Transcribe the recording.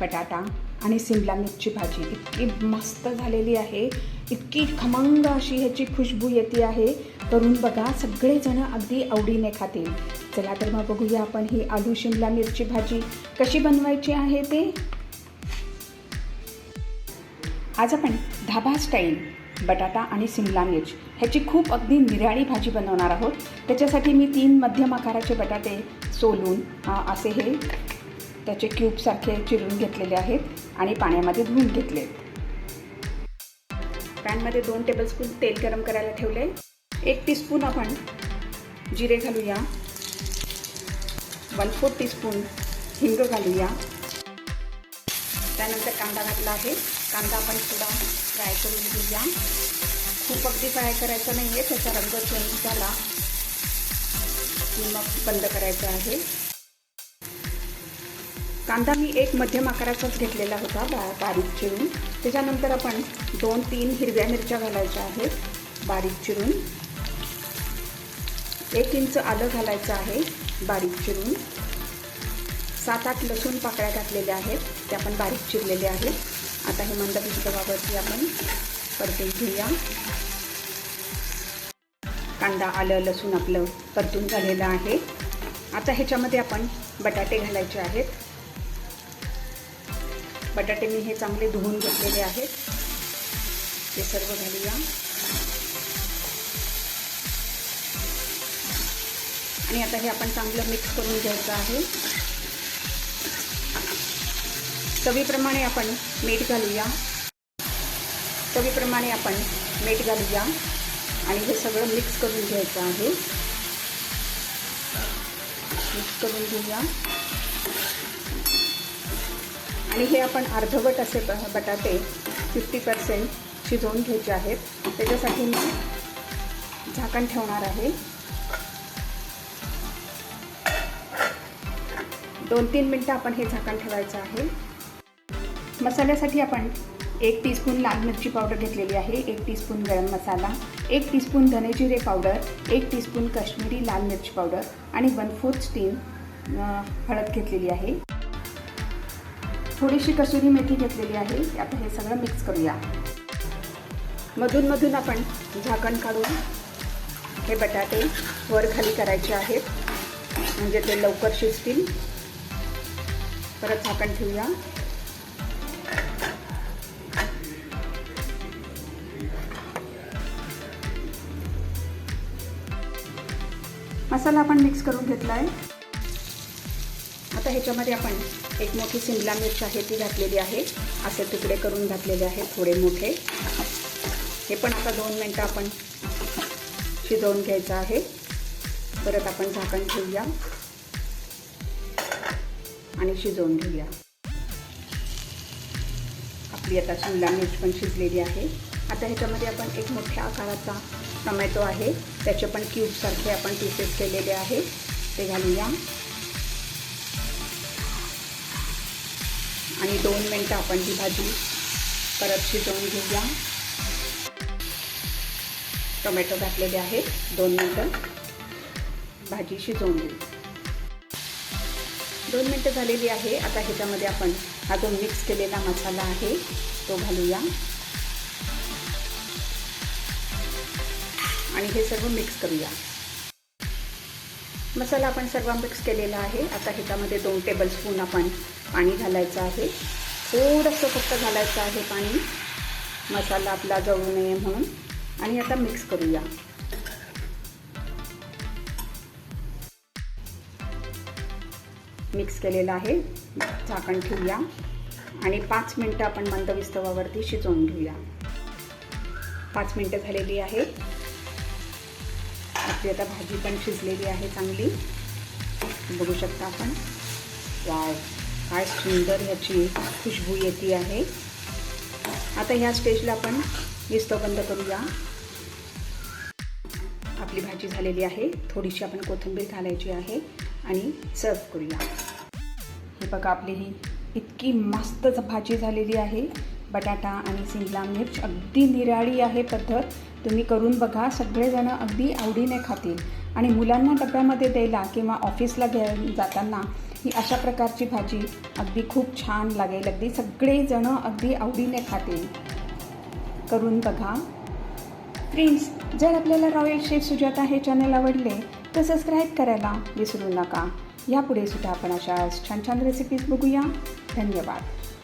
बटाटा आणि सिमला मिरची भाजी. इतकी मस्त झालेली आहे. इतकी खमंग अशी ह्याची खुशबू येते आहे. करून बघा सगळेजण अगदी आवडीने खातील. चला तर मग बघूया आपण ही आलू शिमला मिरची भाजी कशी बनवायची आहे ते. आज आपण धाबा स्टाईल बटाटा आणि सिमला मिर्च ह्याची खूप अगदी निराळी भाजी बनवणार आहोत. त्याच्यासाठी मी तीन मध्यम आकाराचे बटाटे सोलून असे हे त्याचे क्यूबसारखे चिरून घेतलेले आहेत आणि पाण्यामध्ये धुवून घेतले. पॅनमध्ये दोन टेबलस्पून तेल गरम करायला ठेवले. एक टीस्पून आपण जिरे घालूया. वन फोर टीस्पून हिंग घालूया. त्यानंतर कांदा घातला आहे. कांदा आपण थोडा फ्राय करून घेऊया. खूप अगदी फ्राय करायचा नाही आहे त्याचा रंग चेंज झाला. की मग बंद करायचं आहे. कांदा मी एक मध्यम आकाराचाच घेतलेला होता बा बारीक चिरून. त्याच्यानंतर आपण दोन तीन हिरव्या मिरच्या घालायच्या आहेत बारीक चिरून. एक इंच आलं घालायचं आहे बारीक चिरून. सात आठ लसूण पाकळ्या घातलेल्या आहेत त्या आपण बारीक चिरलेले आहेत. आता हे मंद वावरती आपण परतून घेऊया. कांदा आलं लसूण आपलं परतून झालेलं आहे. आता ह्याच्यामध्ये आपण बटाटे घालायचे आहेत. बटाटे मी हे चांगले धुवून घेतलेले आहेत. ते सर्व घालूया. आणि आता हे आपण चांगलं मिक्स करून घ्यायचं आहे. चवीप्रमाणे आपण मीठ घालूया. चवीप्रमाणे आपण मीठ घालूया. आणि हे सगळं मिक्स करून घ्यायचं आहे. मिक्स करून घेऊया. आणि हे आपण अर्धवट असे ब बटाटे फिफ्टी पर्सेंट शिजवून घ्यायचे आहेत. त्याच्यासाठी मी झाकण ठेवणार आहे. दोन तीन मिनटं आपण हे झाकण ठेवायचं आहे. मसाल्यासाठी आपण एक टीस्पून लाल मिरची पावडर घेतलेली आहे एक टीस्पून गरम मसाला एक टीस्पून धनेजिरे पावडर एक टीस्पून काश्मीरी लाल मिरची पावडर आणि वन फोर्थ स्टीम हळद घेतलेली आहे. थोडीशी कसुरी मेथी घेतलेली आहे. आता हे सगळं मिक्स करूया. मधून मधून आपण झाकण काढून हे बटाटे वर खाली करायचे आहेत. म्हणजे ते लवकर शिजतील. परत झाकण ठेवूया. मसाला आपण मिक्स करून घेतला आहे आता ह्याच्यामध्ये आपण एक मोठी सिमला मिरची आहे ती घातलेली आहे. असे तुकडे करून घातलेले आहेत थोडे मोठे. हे पण आता दोन मिनटं आपण शिजवून घ्यायचं आहे. परत आपण झाकण ठेवूया आणि शिजवून घेऊया. आपली आता शिमला मिरच पण शिजलेली आहे. आता ह्याच्यामध्ये आपण एक मोठ्या आकाराचा टमॅटो आहे. त्याचे पण क्यूबसारखे आपण पीसेस केलेले आहे. ते घालूया. आणि दोन मिनटं आपण ही भाजी परत शिजवून घेऊया. टोमॅटो घातलेले आहेत दोन मिनटं. भाजी शिजवून घेऊ. दोन मिनटं झालेली आहे. आता ह्याच्यामध्ये आपण हा जो मिक्स केलेला मसाला आहे तो घालूया. आणि हे सर्व मिक्स करूया. मसाला आपण सर्व मिक्स केलेला आहे. आता ह्याच्यामध्ये दोन टेबलस्पून आपण पाणी घालायचं आहे. थोडंसं फक्त घालायचं आहे पाणी. मसाला आपला जळू नये म्हणून. आणि आता मिक्स करूया. मिक्स केलेलं आहे. झाकण ठेवूया. आणि पाच मिनटं आपण मंद विस्तवावरती शिजवून घेऊया. पाच मिनटं झालेली आहे. आपली आता भाजी पण शिजलेली आहे चांगली. बघू शकता आपण. वाव. काय सुंदर ह्याची खुशबू येते आहे. आता ह्या स्टेजला आपण विस्तो बंद करूया. आपली भाजी झालेली आहे. थोडीशी आपण कोथिंबीर घालायची आहे आणि सर्व करूया. हे बघा आपली ही इतकी मस्त भाजी झालेली आहे. बटाटा आणि शिमला मिर्च अगदी निराळी आहे पद्धत. तुम्ही करून बघा सगळेजणं अगदी आवडीने खातील. आणि मुलांना डब्यामध्ये द्यायला किंवा ऑफिसला घ्या जाताना ही अशा प्रकारची भाजी अगदी खूप छान लागेल. अगदी सगळेजणं अगदी आवडीने खातील. करून बघा. फ्रेंड्स जर आपल्याला रॉयल शेफ सुजाता हे चॅनल आवडले तर सबस्क्राईब करायला विसरू नका. यापुढे सुद्धा आपण अशा छान छान रेसिपीज बघूया. धन्यवाद.